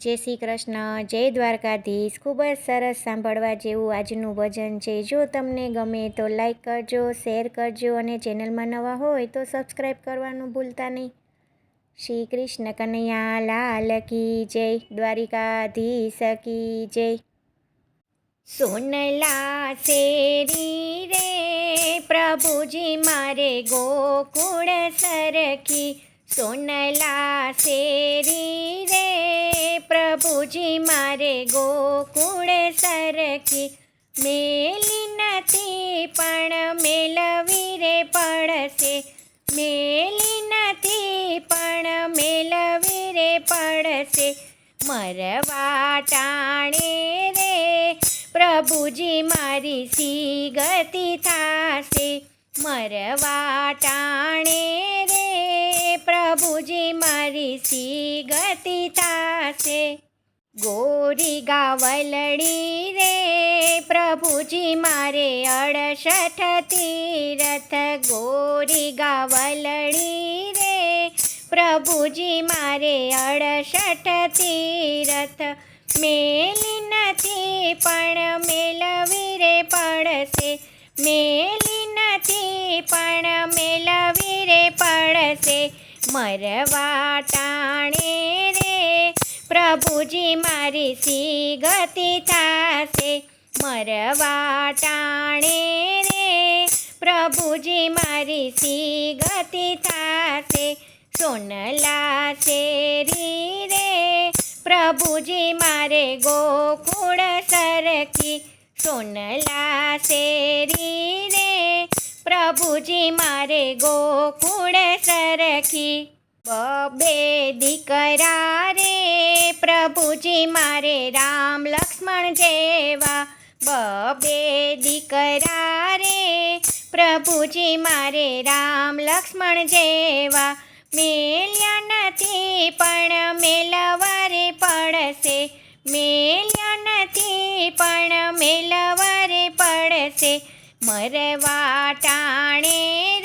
જય શ્રી કૃષ્ણ, જય દ્વારકાધીશ. ખૂબ જ સરસ સાંભળવા જેવું આજનું ભજન છે. જો તમને ગમે તો લાઈક કરજો, શેર કરજો અને ચેનલમાં નવા હોય તો સબસ્ક્રાઈબ કરવાનું ભૂલતા નહીં. શ્રી કૃષ્ણ કનૈયા લાલ કી જય, દ્વારિકાધીશ કી જય. સોનલા શેરી રે, પ્રભુજી મારે ગોકુળ સરખી. સોનલા શેરી રે પ્રભુજી મારે ગોકુળે સરખી. મેલી નથી, પણ મેલવી રે પડશે. મેલી નથી, પણ મેલવી રે પડશે. મરવા ટાણે રે, પ્રભુજી મારી સી ગતિ થાશે. મરવા ટાણે રે, પ્રભુજી મારી સી ગતિ થાશે. ગોરી ગાવલડી રે, પ્રભુજી મારે અડસઠ તીરથ. ગોરી ગાવલડી રે, પ્રભુજી મારે અડસઠ તીરથ. મેલી નથી પણ મેલવી રે પડશે. મેલી નથી પણ મેલવી રે પડશે. મરવા ટાણે રે પ્રભુજી મારી સી ગતિ થશે મરવા ટાણે રે. પ્રભુજી મારી સી ગતિ થશે સોનલા શેરી રે. પ્રભુજી મારે ગોકુળ સરખી સોનલા શેરી રે પ્રભુજી મારે ગોકુળ સરખી બબે દીકરા રે પ્રભુજી મારે રામ લક્ષ્મણ જેવા. બબે દીકરા રે પ્રભુજી મારે રામ લક્ષ્મણ જેવા. મેલ્યા નથી પણ મેલવારે પડશે. મેલ્યા નથી પણ મેલવારે પડશે. મરવા ટાણે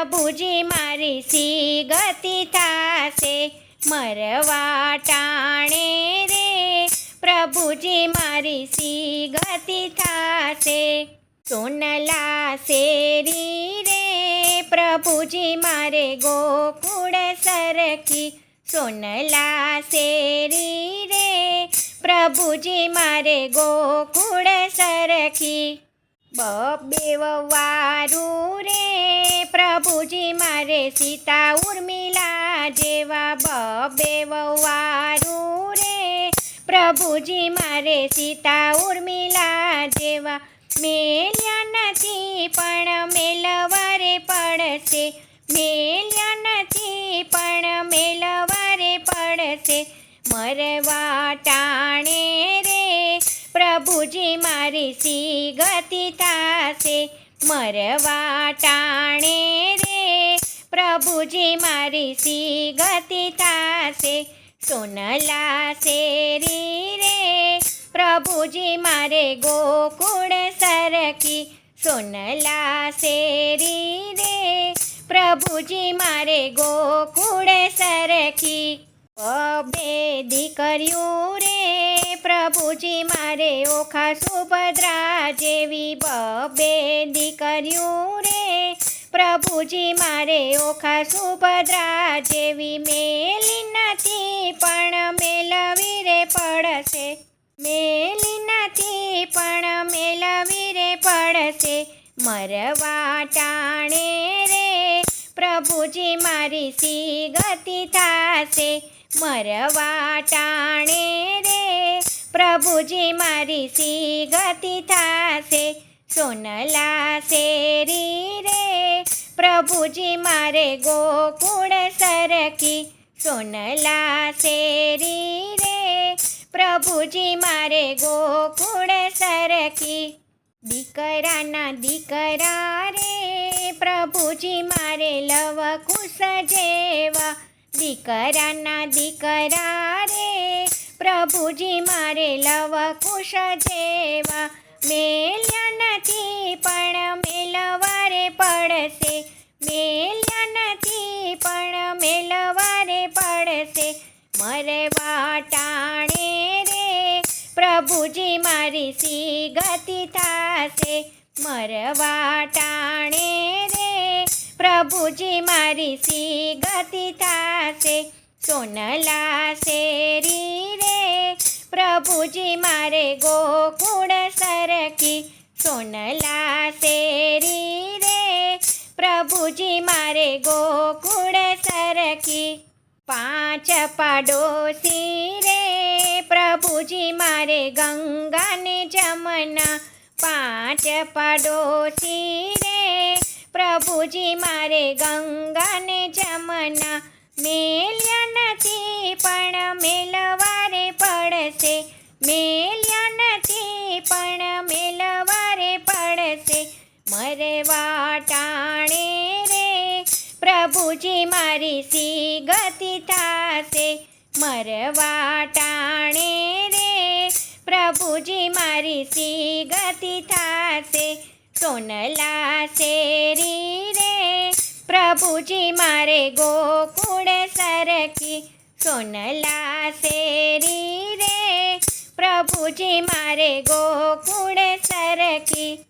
પ્રભુજી મારી સી ગતિ થાશે, મરવા ટાણે રે. પ્રભુજી મારી સી ગતિ થાશે સોનલા શેરી રે પ્રભુજી મારે ગોકુળ સરખી સોનલા શેરી રે પ્રભુજી મારે ગોકુળ સરખી બબે વારું રે પ્રભુજી મારે સીતા ઉર્મિલા જેવા બબે વારું રે પ્રભુજી મારે સીતા ઉર્મિલા જેવા મેલ્યા નથી પણ મેલવારે પડશે, મેલ્યા નથી પણ મેલવારે પડશે, મરવા ટાણે મારી ગતિ થાશે. મરવા ટાણે રે. પ્રભુજી મારી સી ગતિ થાશે? સોનલા શેરી રે પ્રભુજી મારે ગોકુળ સરખી સોનલા શેરી રે પ્રભુજી મારે ગોકુળ સરખી બે દીકર્યું રે. પ્રભુજી મારે ઓખા સુભદ્રા જેવી બબે દીકર્યું રે. પ્રભુજી મારે ઓખા સુભદ્રા જેવી મેલી નથી, પણ મેલવી રે પડશે. મેલી નથી, પણ મેલવી રે પડશે. મરવા ટાણે રે. પ્રભુજી મારી સી ગતિ થાશે. મરવા ટાણે રે. પ્રભુજી મારી સી ગતિ થાશે? સોનલા શેરી રે પ્રભુજી મારે ગોકુળ સરખી સોનલા શેરી રે પ્રભુજી મારે ગોકુળ સરખી દીકરાના દીકરા રે. પ્રભુજી મારે લવ કુશ જેવા. દીકરાના દીકરા રે. પ્રભુજી મારે લવ કુશ જેવા મેલ્યા નથી, પણ મેલવારે પડશે. મેલ્યા નથી, પણ મેલવારે પડશે. મરવા ટાણે રે, પ્રભુજી મારી સી ગતિ થાશે. મરવા ટાણે રે, પ્રભુજી મારી સી ગતિ થાશે. સોનલા શેરી પ્રભુજી મારે ગોકુળ સરકી સોનલા શેરી રે પ્રભુજી મારે ગોકુળ સરકી, પાંચ પાડોશી રે. પ્રભુજી મારે ગંગાને જમના, પાંચ પાડોશી રે. પ્રભુજી મારે ગંગાને જમના, મેલ્યા નથી પણ મેલવારે મરવા ટાણે રે, પ્રભુજી મારી સી ગતિ થાશે. મરવા ટાણે રે, પ્રભુજી મારી સી ગતિ થાશે. સોનલા શેરી રે, પ્રભુજી મારે ગોકુળ સરખી સોનલા શેરી રે, પ્રભુજી મારે ગોકુળ સરકી.